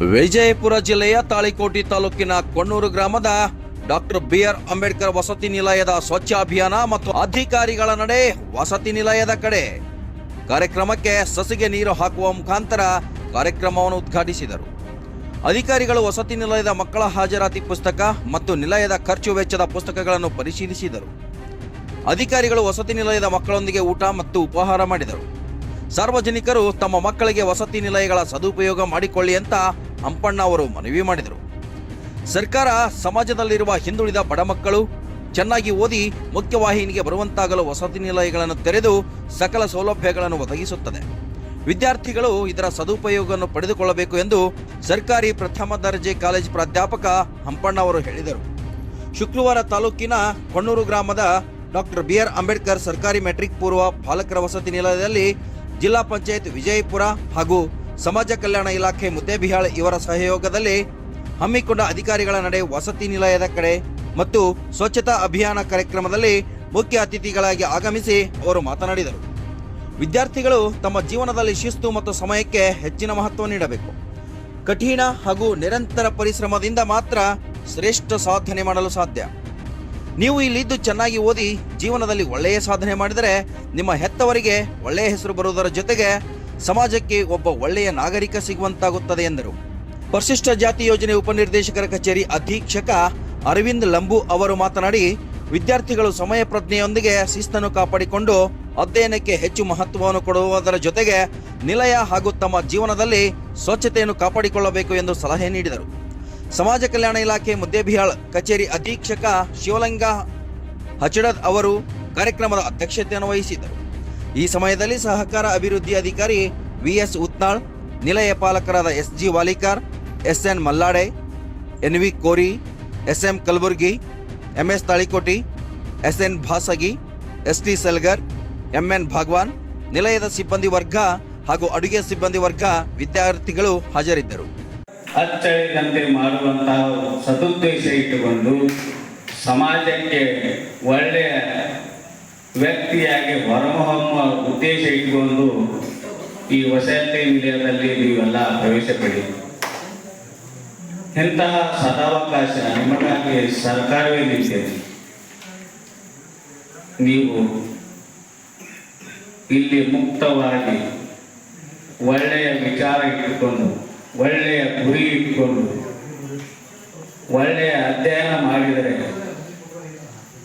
ವಿಜಯಪುರ ಜಿಲ್ಲೆಯ ತಾಳಿಕೋಟಿ ತಾಲೂಕಿನ ಕೊಣ್ಣೂರು ಗ್ರಾಮದ ಡಾಕ್ಟರ್ ಬಿ ಆರ್ ಅಂಬೇಡ್ಕರ್ ವಸತಿ ನಿಲಯದ ಸ್ವಚ್ಛ ಅಭಿಯಾನ ಮತ್ತು ಅಧಿಕಾರಿಗಳ ನಡೆ ವಸತಿ ನಿಲಯದ ಕಡೆ ಕಾರ್ಯಕ್ರಮಕ್ಕೆ ಸಸಿಗೆ ನೀರು ಹಾಕುವ ಮುಖಾಂತರ ಕಾರ್ಯಕ್ರಮವನ್ನು ಉದ್ಘಾಟಿಸಿದರು. ಅಧಿಕಾರಿಗಳು ವಸತಿ ನಿಲಯದ ಮಕ್ಕಳ ಹಾಜರಾತಿ ಪುಸ್ತಕ ಮತ್ತು ನಿಲಯದ ಖರ್ಚು ವೆಚ್ಚದ ಪುಸ್ತಕಗಳನ್ನು ಪರಿಶೀಲಿಸಿದರು. ಅಧಿಕಾರಿಗಳು ವಸತಿ ನಿಲಯದ ಮಕ್ಕಳೊಂದಿಗೆ ಊಟ ಮತ್ತು ಉಪಹಾರ ಮಾಡಿದರು. ಸಾರ್ವಜನಿಕರು ತಮ್ಮ ಮಕ್ಕಳಿಗೆ ವಸತಿ ನಿಲಯಗಳ ಸದುಪಯೋಗ ಮಾಡಿಕೊಳ್ಳಿ ಅಂತ ಹಂಪಣ್ಣ ಅವರು ಮನವಿ ಮಾಡಿದರು. ಸರ್ಕಾರ ಸಮಾಜದಲ್ಲಿರುವ ಹಿಂದುಳಿದ ಬಡ ಮಕ್ಕಳು ಚೆನ್ನಾಗಿ ಓದಿ ಮುಖ್ಯವಾಹಿನಿಗೆ ಬರುವಂತಾಗಲು ವಸತಿ ನಿಲಯಗಳನ್ನು ತೆರೆದು ಸಕಲ ಸೌಲಭ್ಯಗಳನ್ನು ಒದಗಿಸುತ್ತದೆ. ವಿದ್ಯಾರ್ಥಿಗಳು ಇದರ ಸದುಪಯೋಗವನ್ನು ಪಡೆದುಕೊಳ್ಳಬೇಕು ಎಂದು ಸರ್ಕಾರಿ ಪ್ರಥಮ ದರ್ಜೆ ಕಾಲೇಜ್ ಪ್ರಾಧ್ಯಾಪಕ ಹಂಪಣ್ಣ ಅವರು ಹೇಳಿದರು. ಶುಕ್ರವಾರ ತಾಲೂಕಿನ ಕೊಣ್ಣೂರು ಗ್ರಾಮದ ಡಾಕ್ಟರ್ ಬಿ ಆರ್ ಅಂಬೇಡ್ಕರ್ ಸರ್ಕಾರಿ ಮೆಟ್ರಿಕ್ ಪೂರ್ವ ಬಾಲಕರ ವಸತಿ ನಿಲಯದಲ್ಲಿ ಜಿಲ್ಲಾ ಪಂಚಾಯತ್ ವಿಜಯಪುರ ಹಾಗೂ ಸಮಾಜ ಕಲ್ಯಾಣ ಇಲಾಖೆ ಮುದ್ದೇಬಿಹಾಳ್ ಇವರ ಸಹಯೋಗದಲ್ಲಿ ಹಮ್ಮಿಕೊಂಡ ಅಧಿಕಾರಿಗಳ ನಡೆ ವಸತಿ ನಿಲಯದ ಕಡೆ ಮತ್ತು ಸ್ವಚ್ಛತಾ ಅಭಿಯಾನ ಕಾರ್ಯಕ್ರಮದಲ್ಲಿ ಮುಖ್ಯ ಅತಿಥಿಗಳಾಗಿ ಆಗಮಿಸಿ ಅವರು ಮಾತನಾಡಿದರು. ವಿದ್ಯಾರ್ಥಿಗಳು ತಮ್ಮ ಜೀವನದಲ್ಲಿ ಶಿಸ್ತು ಮತ್ತು ಸಮಯಕ್ಕೆ ಹೆಚ್ಚಿನ ಮಹತ್ವ ನೀಡಬೇಕು. ಕಠಿಣ ಹಾಗೂ ನಿರಂತರ ಪರಿಶ್ರಮದಿಂದ ಮಾತ್ರ ಶ್ರೇಷ್ಠ ಸಾಧನೆ ಮಾಡಲು ಸಾಧ್ಯ. ನೀವು ಇಲ್ಲಿದ್ದು ಚೆನ್ನಾಗಿ ಓದಿ ಜೀವನದಲ್ಲಿ ಒಳ್ಳೆಯ ಸಾಧನೆ ಮಾಡಿದರೆ ನಿಮ್ಮ ಹೆತ್ತವರಿಗೆ ಒಳ್ಳೆಯ ಹೆಸರು ಬರುವುದರ ಜೊತೆಗೆ ಸಮಾಜಕ್ಕೆ ಒಬ್ಬ ಒಳ್ಳೆಯ ನಾಗರಿಕ ಸಿಗುವಂತಾಗುತ್ತದೆ ಎಂದರು. ಪರಿಶಿಷ್ಟ ಜಾತಿ ಯೋಜನೆ ಉಪನಿರ್ದೇಶಕರ ಕಚೇರಿ ಅಧೀಕ್ಷಕ ಅರವಿಂದ್ ಲಂಬು ಅವರು ಮಾತನಾಡಿ, ವಿದ್ಯಾರ್ಥಿಗಳು ಸಮಯ ಪ್ರಜ್ಞೆಯೊಂದಿಗೆ ಶಿಸ್ತನ್ನು ಕಾಪಾಡಿಕೊಂಡು ಅಧ್ಯಯನಕ್ಕೆ ಹೆಚ್ಚು ಮಹತ್ವವನ್ನು ಕೊಡುವುದರ ಜೊತೆಗೆ ನಿಲಯ ಹಾಗೂ ತಮ್ಮ ಜೀವನದಲ್ಲಿ ಸ್ವಚ್ಛತೆಯನ್ನು ಕಾಪಾಡಿಕೊಳ್ಳಬೇಕು ಎಂದು ಸಲಹೆ ನೀಡಿದರು. ಸಮಾಜ ಕಲ್ಯಾಣ ಇಲಾಖೆ ಮುದ್ದೇಬಿಹಾಳ್ ಕಚೇರಿ ಅಧೀಕ್ಷಕ ಶಿವಲಿಂಗ ಹಚಡದ್ ಅವರು ಕಾರ್ಯಕ್ರಮದ ಅಧ್ಯಕ್ಷತೆಯನ್ನು ವಹಿಸಿದ್ದರು. ಈ ಸಮಯದಲ್ಲಿ ಸಹಕಾರ ಅಭಿವೃದ್ಧಿ ಅಧಿಕಾರಿ ವಿಎಸ್ ಉತ್ನಾಳ್, ನಿಲಯ ಪಾಲಕರಾದ S G Walikar S N Mallade N V Kori S M Kalburgi M S Talikoti S N Bhasagi S T Selgar M N Bhagwan, ನಿಲಯದ ಸಿಬ್ಬಂದಿ ವರ್ಗ ಹಾಗೂ ಅಡುಗೆ ಸಿಬ್ಬಂದಿ ವರ್ಗ ವಿದ್ಯಾರ್ಥಿಗಳು ಹಾಜರಿದ್ದರು. ಅಚ್ಚಳಿದಂತೆ ಮಾಡುವಂತಹ ಸದುದ್ದೇಶ ಇಟ್ಟುಕೊಂಡು ಸಮಾಜಕ್ಕೆ ಒಳ್ಳೆಯ ವ್ಯಕ್ತಿಯಾಗಿ ಹೊರಹೊಮ್ಮುವ ಉದ್ದೇಶ ಇಟ್ಟುಕೊಂಡು ಈ ವಸತಿ ನಿಲಯದಲ್ಲಿ ನೀವೆಲ್ಲ ಪ್ರವೇಶ ಪಡಿ ಇಂತಹ ಸದಾವಕಾಶ ನಿಮಗಾಗಿ ಸರ್ಕಾರವೇ ನೀಡಿದೆ ನೀವು ಇಲ್ಲಿ ಮುಕ್ತವಾಗಿ ಒಳ್ಳೆಯ ವಿಚಾರ ಇಟ್ಟುಕೊಂಡು ಒಳ್ಳೆಯ ಗುರಿ ಇಟ್ಕೊಂಡು ಒಳ್ಳೆಯ ಅಧ್ಯಯನ ಮಾಡಿದರೆ,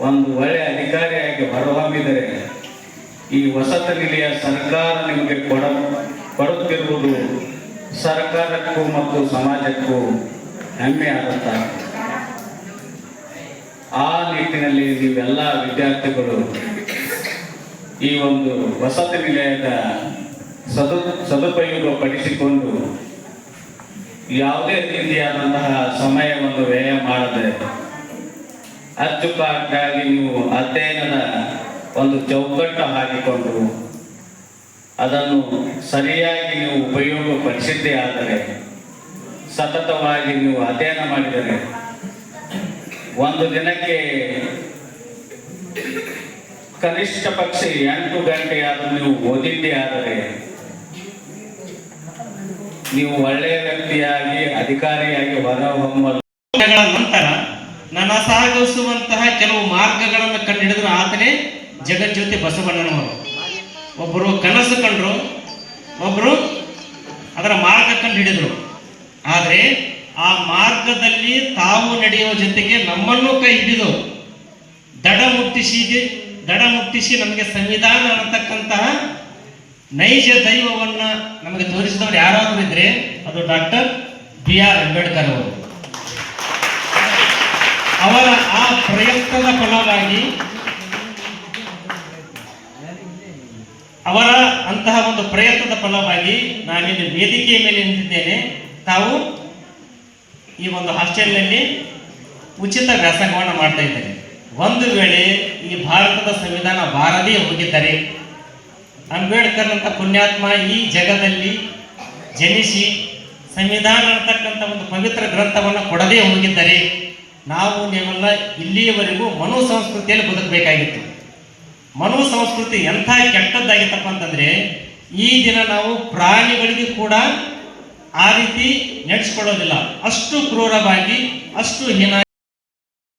ಒಂದು ಒಳ್ಳೆಯ ಅಧಿಕಾರಿಯಾಗಿ ಹೊರಹೊಮ್ಮಿದರೆ, ಈ ವಸತಿ ನಿಲಯ ಸರ್ಕಾರ ನಿಮಗೆ ಕೊಡ, ಕೊಡುತ್ತಿರುವುದು ಸರ್ಕಾರಕ್ಕೂ ಮತ್ತು ಸಮಾಜಕ್ಕೂ ಹೆಮ್ಮೆ ಆಗುತ್ತ ಆ ನಿಟ್ಟಿನಲ್ಲಿ ನೀವೆಲ್ಲ ವಿದ್ಯಾರ್ಥಿಗಳು ಈ ಒಂದು ವಸತಿ ನಿಲಯದ ಸದು ಸದುಪಯೋಗ ಪಡಿಸಿಕೊಂಡು ಯಾವುದೇ ರೀತಿಯಾದಂತಹ ಸಮಯವನ್ನು ವ್ಯಯ ಮಾಡದೆ ಅಚ್ಚುಕಟ್ಟಾಗಿ ನೀವು ಅಧ್ಯಯನದ ಒಂದು ಚೌಕಟ್ಟು ಹಾಕಿಕೊಂಡು ಅದನ್ನು ಸರಿಯಾಗಿ ನೀವು ಉಪಯೋಗ ಪಡಿಸಿದ್ದೇ ಆದರೆ, ಸತತವಾಗಿ ನೀವು ಅಧ್ಯಯನ ಮಾಡಿದರೆ, ಒಂದು ದಿನಕ್ಕೆ ಕನಿಷ್ಠ ಪಕ್ಷ ಎಂಟು ಗಂಟೆಯಾದರೂ ನೀವು ಓದಿದ್ದೇ ಆದರೆ ನೀವು ಒಳ್ಳೆಯ ವ್ಯಕ್ತಿಯಾಗಿ, ಅಧಿಕಾರಿಯಾಗಿ ಹೊರಹೊಮ್ಮಲು ನಂತರ ನನ್ನ ಸಾಗಿಸುವಂತಹ ಕೆಲವು ಮಾರ್ಗಗಳನ್ನು ಕಂಡುಹಿಡಿದ್ರು ಆತನೇ ಜಗಜ್ಯೋತಿ ಬಸವಣ್ಣನವರು. ಒಬ್ಬರು ಕನಸು ಕಂಡ್ರು ಒಬ್ಬರು ಅದರ ಮಾರ್ಗ ಕಂಡು ಹಿಡಿದ್ರು ಆದರೆ ಆ ಮಾರ್ಗದಲ್ಲಿ ತಾವು ನಡೆಯುವ ಜೊತೆಗೆ ನಮ್ಮನ್ನು ಕೈ ಹಿಡಿದು ದಡ ಮುಟ್ಟಿಸಿ ದಡ ಮುಟ್ಟಿಸಿ ನಮಗೆ ಸಂವಿಧಾನ ಅನ್ನತಕ್ಕಂತಹ ನೈಜ ದೈವವನ್ನ ನಮಗೆ ತೋರಿಸಿದವರು ಯಾರಾದರೂ ಇದ್ರೆ ಅದು ಡಾಕ್ಟರ್ ಬಿ ಆರ್ ಅಂಬೇಡ್ಕರ್ ಅವರು. ಅವರ ಆ ಪ್ರಯತ್ನದ ಫಲವಾಗಿ ಅವರ ಅಂತಹ ಒಂದು ಪ್ರಯತ್ನದ ಫಲವಾಗಿ ನಾನಿಲ್ಲಿ ವೇದಿಕೆಯ ಮೇಲೆ ನಿಂತಿದ್ದೇನೆ. ತಾವು ಈ ಒಂದು ಹಾಸ್ಟೆಲ್ನಲ್ಲಿ ಉಚಿತ ವ್ಯಾಸಂಗವನ್ನು ಮಾಡ್ತಾ ಇದ್ದೇನೆ ಒಂದು ವೇಳೆ ಈ ಭಾರತದ ಸಂವಿಧಾನ ಬಾರದೇ ಹೋಗಿದ್ದರೆ ಅಂಬೇಡ್ಕರ್ ಅಂತ ಪುಣ್ಯಾತ್ಮ ಈ ಜಗದಲ್ಲಿ ಜನಿಸಿ ಸಂವಿಧಾನ ಅಂತಕ್ಕಂಥ ಒಂದು ಪವಿತ್ರ ಗ್ರಂಥವನ್ನು ಕೊಡದೇ ಹೋಗಿದ್ದರೆ ನಾವು ನೀವೆಲ್ಲ ಇಲ್ಲಿಯವರೆಗೂ ಮನು ಸಂಸ್ಕೃತಿಯಲ್ಲಿ ಬದುಕಬೇಕಾಗಿತ್ತು. ಮನು ಸಂಸ್ಕೃತಿ ಎಂಥ ಕೆಟ್ಟದ್ದಾಗಿತ್ತಪ್ಪ ಅಂತಂದ್ರೆ ಈ ದಿನ ನಾವು ಪ್ರಾಣಿಗಳಿಗೆ ಕೂಡ ಆ ರೀತಿ ನಡೆಸ್ಕೊಳ್ಳೋದಿಲ್ಲ. ಅಷ್ಟು ಕ್ರೂರವಾಗಿ, ಅಷ್ಟು ಹೀನಾಗಿ